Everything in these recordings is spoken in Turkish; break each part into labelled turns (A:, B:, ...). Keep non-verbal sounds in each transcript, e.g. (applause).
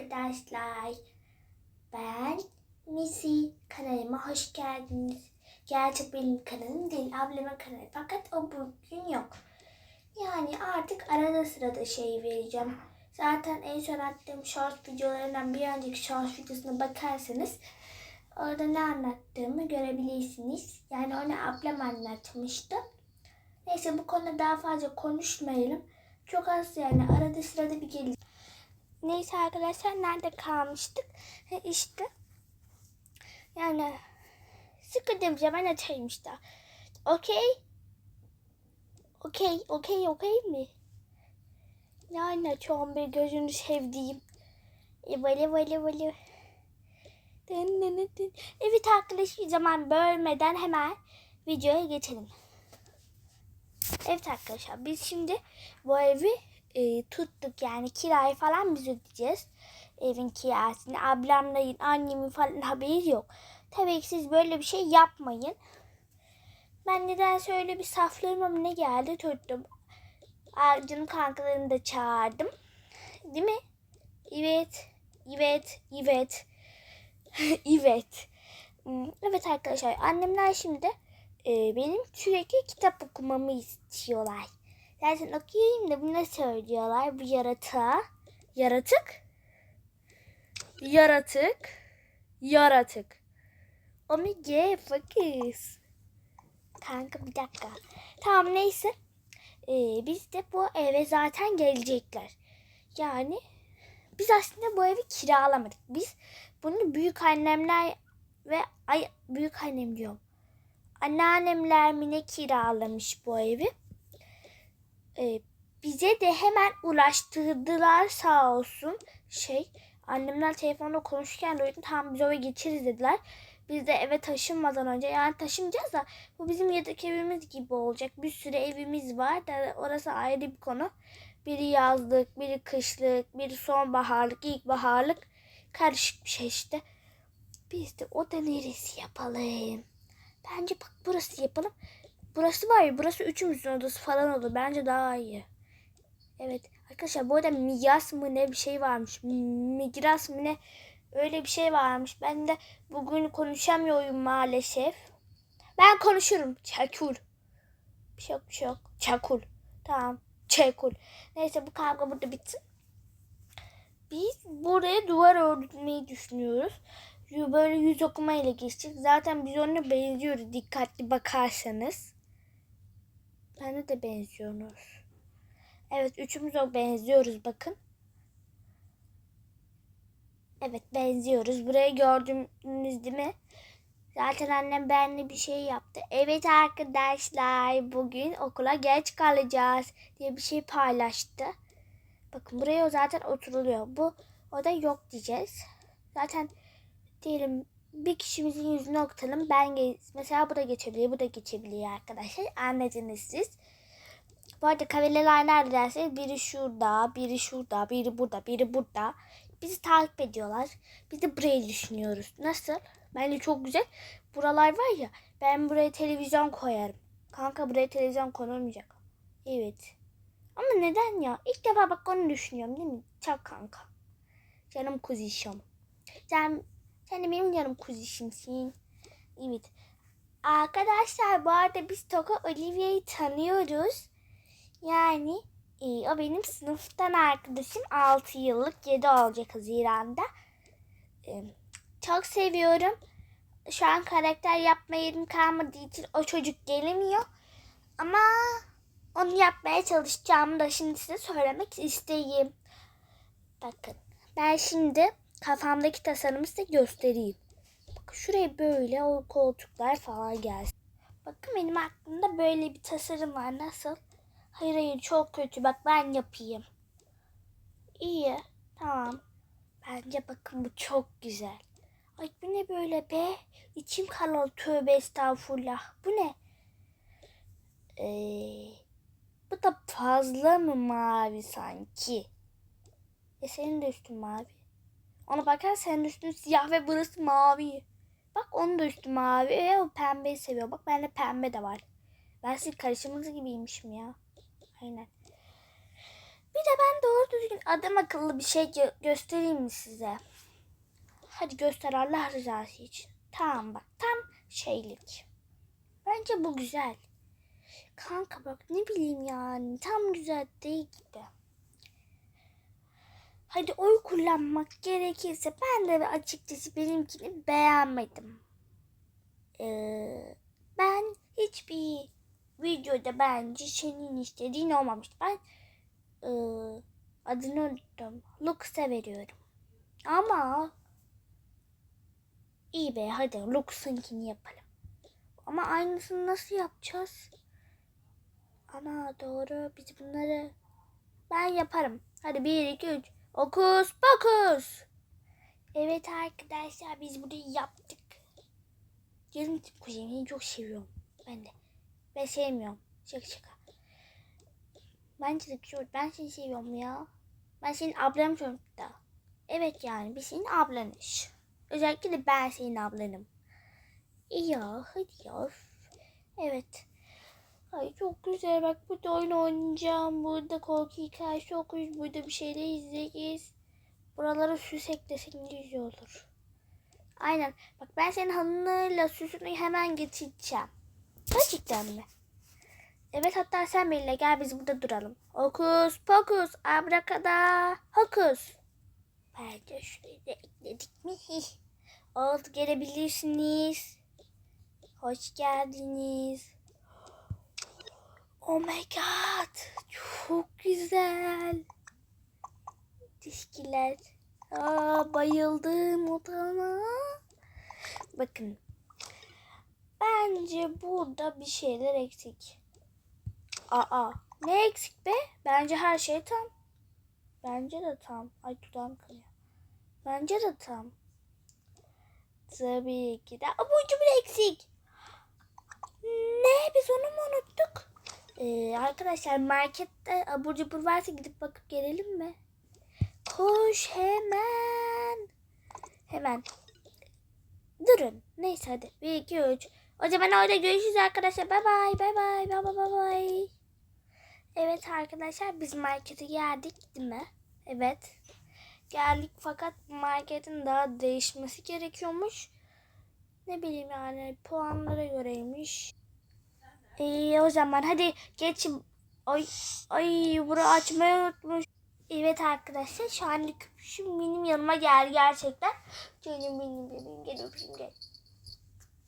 A: arkadaşlar. Ben Misi. Kanalıma hoş geldiniz. Gerçi benim kanalım değil, ablamın kanalı. Fakat o bugün yok. Yani artık arada sırada şey vereceğim. Zaten en son attığım short videolarından bir önceki short videosuna bakarsanız orada ne anlattığımı görebilirsiniz. Yani onu ablam anlatmıştı. Neyse bu konuda daha fazla konuşmayalım. Çok az yani arada sırada bir gelir. Neyse arkadaşlar nerede kalmıştık? Ha işte yani sıkıldığım zaman açayım işte. Okey. Okey, okey, okey mi? Yani çok bir gözünü sevdiğim. E, böyle böyle. Dın dın dın dın. Evet arkadaşlar zaman bölmeden hemen videoya geçelim. Evet arkadaşlar biz şimdi bu evi e, tuttuk yani kirayı falan biz ödeyeceğiz. Evin kirasını ablamla annemin falan haberi yok. Tabii ki siz böyle bir şey yapmayın. Ben nedense öyle bir saflığıma ne geldi tuttum. Ağacın kankalarını da çağırdım. Değil mi? Evet. Evet. Evet. (laughs) evet. Hmm, Evet arkadaşlar annemler şimdi e, benim sürekli kitap okumamı istiyorlar. Zaten okuyayım da bunu söylüyorlar bu yaratığa. Yaratık? Yaratık. Yaratık. Omega focus. Kanka bir dakika. Tamam neyse. Ee, biz de bu eve zaten gelecekler. Yani biz aslında bu evi kiralamadık. Biz bunu büyük annemler ve ay büyük annem diyorum. Anneannemler mi ne kiralamış bu evi. Ee, bize de hemen ulaştırdılar sağ olsun. Şey annemler telefonda konuşurken duydum tamam biz eve geçeriz dediler. Biz de eve taşınmadan önce yani taşınacağız da bu bizim yedek evimiz gibi olacak. Bir sürü evimiz var da orası ayrı bir konu. Biri yazlık, biri kışlık, biri sonbaharlık, ilkbaharlık karışık bir şey işte. Biz de o da neresi yapalım? Bence bak burası yapalım. Burası var ya burası üçümüzün odası falan olur. Bence daha iyi. Evet arkadaşlar bu arada migas mı ne bir şey varmış. Migras mı ne öyle bir şey varmış. Ben de bugün konuşamıyorum maalesef. Ben konuşurum. Çakul. Bir şey yok bir şey yok. Çakul. Tamam. Çakul. Neyse bu kavga burada bitsin. Biz buraya duvar örtmeyi düşünüyoruz. Böyle yüz okuma ile geçecek. Zaten biz onunla benziyoruz dikkatli bakarsanız. Bana de benziyorsunuz. Evet üçümüz o benziyoruz bakın. Evet benziyoruz. Burayı gördünüz değil mi? Zaten annem benimle bir şey yaptı. Evet arkadaşlar bugün okula geç kalacağız diye bir şey paylaştı. Bakın buraya zaten oturuluyor. Bu o da yok diyeceğiz. Zaten diyelim bir kişimizin yüzünü okutalım. Ben mesela bu da geçebiliyor, bu da geçebiliyor arkadaşlar. Anladınız siz. Bu arada kavileler nerede derseniz biri şurada, biri şurada, biri burada, biri burada. Bizi takip ediyorlar. Biz de burayı düşünüyoruz. Nasıl? Bence çok güzel. Buralar var ya ben buraya televizyon koyarım. Kanka buraya televizyon konulmayacak. Evet. Ama neden ya? İlk defa bak onu düşünüyorum değil mi? Çok kanka. Canım kuzişim. Sen, sen de benim canım kuzişimsin. Evet. Arkadaşlar bu arada biz Toko Olivia'yı tanıyoruz. Yani e, o benim sınıftan arkadaşım 6 yıllık 7 olacak Haziran'da. E, çok seviyorum. Şu an karakter yapma yerim kalmadığı için o çocuk gelemiyor. Ama onu yapmaya çalışacağımı da şimdi size söylemek isteyeyim. Bakın ben şimdi kafamdaki tasarımı size göstereyim. Bakın şuraya böyle o koltuklar falan gelsin. Bakın benim aklımda böyle bir tasarım var. Nasıl? Hayır hayır çok kötü. Bak ben yapayım. İyi. Tamam. Bence bakın bu çok güzel. Ay bu ne böyle be? İçim kanalı tövbe estağfurullah. Bu ne? Ee, bu da fazla mı mavi sanki? E senin de üstün mavi. Ona bakar senin üstün siyah ve burası mavi. Bak onun da üstü mavi ve o pembeyi seviyor. Bak bende pembe de var. Ben sizin karışımınız gibiymişim ya. Aynen. Bir de ben doğru düzgün adam akıllı bir şey gö- göstereyim mi size? Hadi göster Allah rızası için. Tamam bak tam şeylik. Bence bu güzel. Kanka bak ne bileyim yani tam güzel değil gibi. Hadi oy kullanmak gerekirse ben de açıkçası benimkini beğenmedim. Ee, ben hiçbir videoda bence senin istediğin olmamıştı. Ben ee, adını unuttum. Lux'a veriyorum. Ama iyi be hadi Lux'unkini yapalım. Ama aynısını nasıl yapacağız? Ana doğru biz bunları ben yaparım. Hadi 1 2 3 Okus pokus. Evet arkadaşlar biz bunu yaptık. Canım kuzenimi çok seviyorum. Ben de. Ben sevmiyorum. Şaka şaka. Bence de güzel. Ben seni seviyorum ya. Ben senin ablanım çocukta. Evet yani biz senin ablanış. Özellikle de ben senin ablanım. İyi ya hadi ya. Evet. Ay çok güzel bak burada oyun oynayacağım. Burada korku hikayesi okuyuz. Burada bir şeyler izleyeceğiz. Buralara süs eklesek ne güzel olur. Aynen. Bak ben senin hanıyla süsünü hemen getireceğim. Gerçekten mi? Evet hatta sen benimle gel biz burada duralım. Hokus pokus abrakada hokus. Bence şurayı da ekledik mi? Oldu gelebilirsiniz. Hoş geldiniz. Oh my god. Çok güzel. Dişkiler. Aa, bayıldım odana. Bakın. Bence burada bir şeyler eksik. Aa, ne eksik be? Bence her şey tam. Bence de tam. Ay dudağım kanıyor. Bence de tam. Tabii ki de abur cubur eksik. Ne? Biz onu mu unuttuk? Ee, arkadaşlar markette abur cubur varsa gidip bakıp gelelim mi? Koş hemen. Hemen. Durun. Neyse hadi. 1, 2, 3. O zaman orada görüşürüz arkadaşlar. Bay bay. Bay bay. Bay bay bay. Evet arkadaşlar biz markete geldik değil mi? Evet. Geldik fakat marketin daha değişmesi gerekiyormuş. Ne bileyim yani puanlara göreymiş. İyi o zaman hadi geç. Ay ay bunu açmayı unutmuş. Evet arkadaşlar şu an küpüşüm benim yanıma geldi gerçekten. Canım benim benim gel öpeyim gel.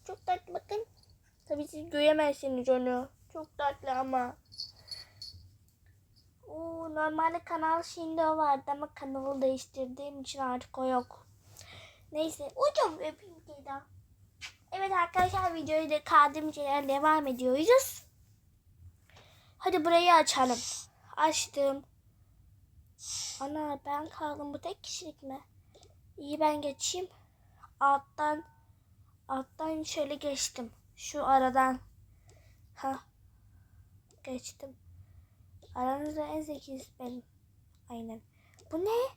A: Çok tatlı bakın. Tabii siz göremezsiniz onu. Çok tatlı ama. Oo, normalde kanal şimdi o vardı ama kanalı değiştirdiğim için artık o yok. Neyse hocam öpeyim Keda. Evet arkadaşlar videoyu da kaldığımız yerden devam ediyoruz. Hadi burayı açalım. Açtım. Ana ben kaldım bu tek kişilik mi? İyi ben geçeyim. Alttan alttan şöyle geçtim. Şu aradan. Ha. Geçtim. Aranızda en zekisi benim. Aynen. Bu ne?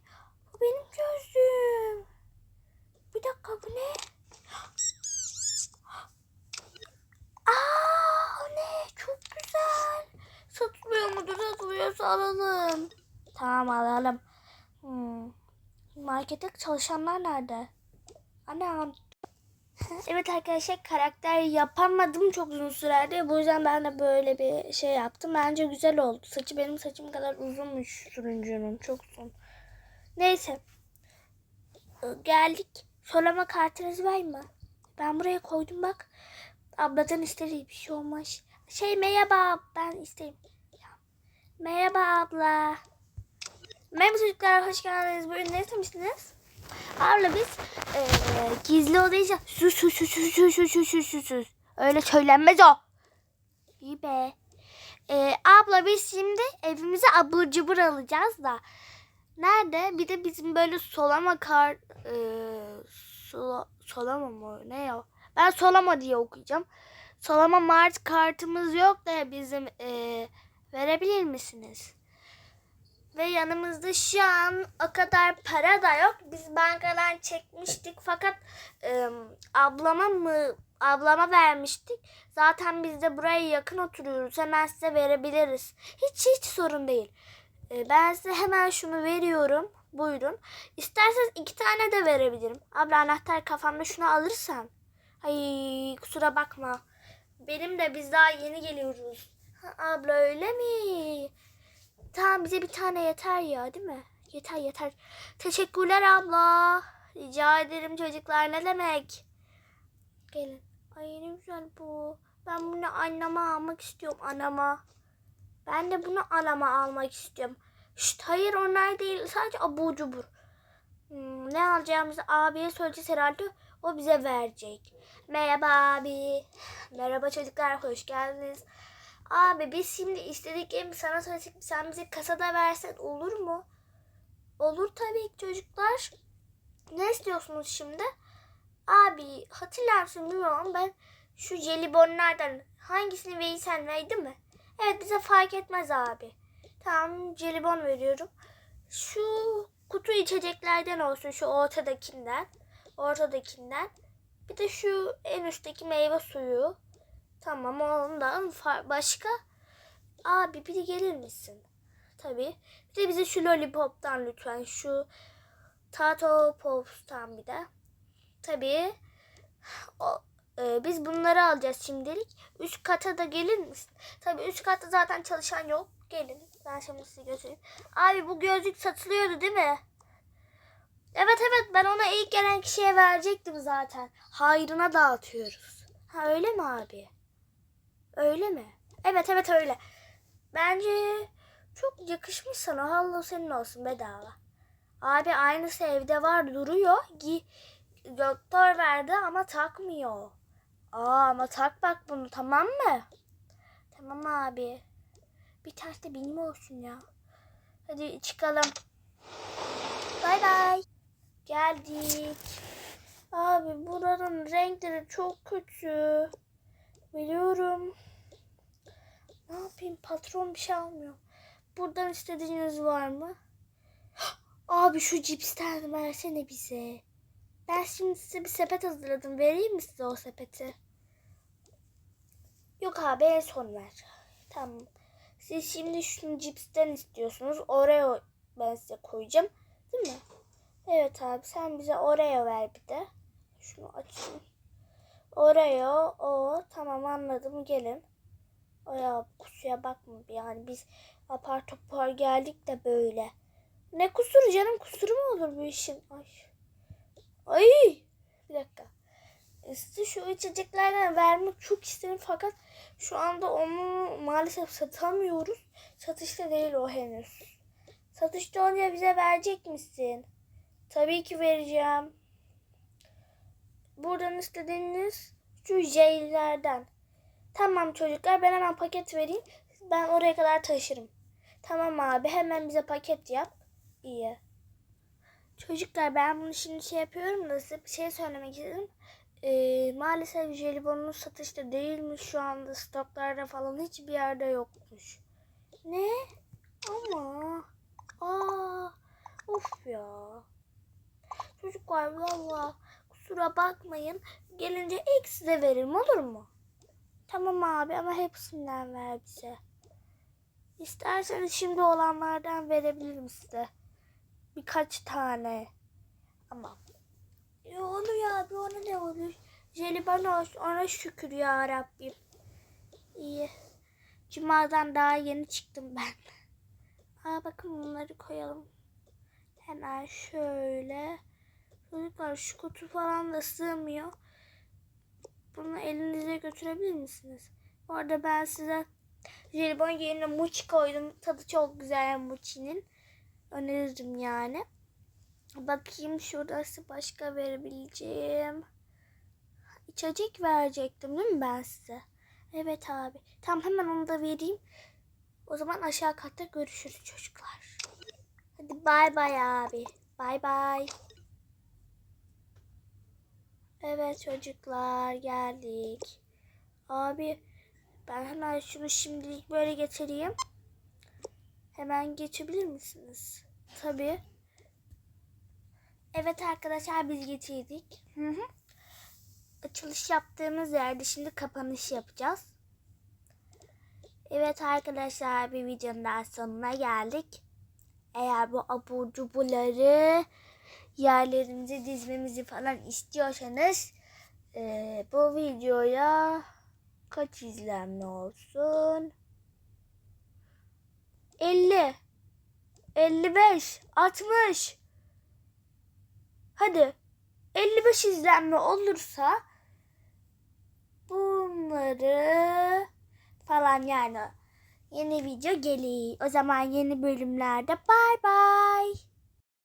A: Bu benim gözlüğüm. Bir dakika bu ne? Aa ne? Çok güzel. Satılıyor mudur? Satılıyorsa alalım. Tamam alalım. Hmm. Markette çalışanlar nerede? Anam. (laughs) evet arkadaşlar karakter yapamadım çok uzun sürede. Bu yüzden ben de böyle bir şey yaptım. Bence güzel oldu. Saçı benim saçım kadar uzunmuş sunucunun. Çok uzun. Neyse. Geldik. Solama kartınız var mı? Ben buraya koydum bak. Abladan istediği bir şey olmaz. Şey merhaba ben isteyeyim. Merhaba abla. Merhaba çocuklar hoş geldiniz. Bugün ne istemiştiniz? Abla biz eee gizli odayı sus sus sus sus sus sus sus sus sus. Öyle söylenmez o. İyi be. Eee, abla biz şimdi evimize abur cubur alacağız da. Nerede? Bir de bizim böyle solama kar... Eee sola, solama mı? Ne o? Ben solama diye okuyacağım. Solama mart kartımız yok da bizim eee, verebilir misiniz? Ve yanımızda şu an o kadar para da yok. Biz bankadan çekmiştik fakat e, ablama mı ablama vermiştik. Zaten biz de buraya yakın oturuyoruz. Hemen size verebiliriz. Hiç hiç sorun değil. Ee, ben size hemen şunu veriyorum. Buyurun. İsterseniz iki tane de verebilirim. Abla anahtar kafamda şunu alırsan. Ay kusura bakma. Benim de biz daha yeni geliyoruz. Ha, abla öyle mi? Tamam bize bir tane yeter ya değil mi? Yeter yeter. Teşekkürler abla. Rica ederim çocuklar ne demek? Gelin. Ay ne güzel bu. Ben bunu anneme almak istiyorum anama. Ben de bunu anama almak istiyorum. Şşt hayır onlar değil sadece abur cubur. Hmm, ne alacağımızı abiye söyleyeceğiz herhalde. O bize verecek. Merhaba abi. Merhaba çocuklar hoş geldiniz. Abi biz şimdi istediklerimi sana söylesek sen bize kasada versen olur mu? Olur tabii ki çocuklar. Ne istiyorsunuz şimdi? Abi hatırlar mısın bilmiyorum ben şu jelibonlardan hangisini verirsen verdi mi? Evet bize fark etmez abi. Tamam jelibon veriyorum. Şu kutu içeceklerden olsun şu ortadakinden. Ortadakinden. Bir de şu en üstteki meyve suyu. Tamam ondan başka. Abi bir de gelir misin? Tabii. Bir de bize şu lollipop'tan lütfen. Şu Tato Pops'tan bir de. Tabii. O, e, biz bunları alacağız şimdilik. Üst kata da gelir misin? Tabii üst katta zaten çalışan yok. Gelin. Ben şimdi sizi götüreyim. Abi bu gözlük satılıyordu değil mi? Evet evet ben ona ilk gelen kişiye verecektim zaten. Hayrına dağıtıyoruz. Ha öyle mi abi? Öyle mi? Evet evet öyle. Bence çok yakışmış sana. Hallo senin olsun bedava. Abi aynısı evde var duruyor. Gi doktor verdi ama takmıyor. Aa ama tak bak bunu tamam mı? Tamam abi. Bir ters de benim olsun ya. Hadi çıkalım. Bay bay. Geldik. Abi buranın renkleri çok kötü. Biliyorum. Ne yapayım patron bir şey almıyor. Buradan istediğiniz var mı? (gasps) Abi şu cipsten versene bize. Ben şimdi size bir sepet hazırladım. Vereyim mi size o sepeti? Yok abi en son ver. Tamam. Siz şimdi şunu cipsten istiyorsunuz. Oreo ben size koyacağım. Değil mi? Evet abi sen bize Oreo ver bir de. Şunu açayım. Oreo o tamam anladım gelin. Ya kusuya bakma yani biz apar topar geldik de böyle. Ne kusuru canım kusuru mu olur bu işin? Ay. Ay. Bir dakika. Size şu içeceklerden vermek çok isterim fakat şu anda onu maalesef satamıyoruz. Satışta değil o henüz. Satışta olunca bize verecek misin? Tabii ki vereceğim. Buradan istediğiniz şu jellerden. Tamam çocuklar ben hemen paket vereyim. Ben oraya kadar taşırım. Tamam abi hemen bize paket yap. İyi. Çocuklar ben bunu şimdi şey yapıyorum da size bir şey söylemek istedim. Ee, maalesef jelibonun satışta değilmiş şu anda stoklarda falan hiçbir yerde yokmuş. Ne? Ama. Aa. Of ya. Çocuklar valla kusura bakmayın. Gelince ilk size veririm olur mu? Tamam abi ama hepsinden ver bize. İsterseniz şimdi olanlardan verebilirim size. Birkaç tane. Ama ya onu ya abi ona ne olur? Jelibon olsun ona şükür ya Rabbim. İyi. Cuma'dan daha yeni çıktım ben. Aa bakın bunları koyalım. Hemen şöyle. Çocuklar şu kutu falan da sığmıyor. Bunu elinize götürebilir misiniz? Bu arada ben size jelibon yerine muç koydum. Tadı çok güzel muçinin. Öneririm yani. Bakayım şurada size başka verebileceğim. İçecek verecektim değil mi ben size? Evet abi. Tamam hemen onu da vereyim. O zaman aşağı katta görüşürüz çocuklar. Hadi bay bay abi. Bay bay. Evet çocuklar geldik. Abi ben hemen şunu şimdilik böyle getireyim. Hemen geçebilir misiniz? Tabii. Evet arkadaşlar biz getirdik. Hı hı. Açılış yaptığımız yerde şimdi kapanış yapacağız. Evet arkadaşlar bir videonun daha sonuna geldik. Eğer bu abur cuburları yerlerimize dizmemizi falan istiyorsanız eee, bu videoya kaç izlenme olsun? 50 55 60 Hadi 55 izlenme olursa bunları falan yani yeni video gelir. O zaman yeni bölümlerde bay bay.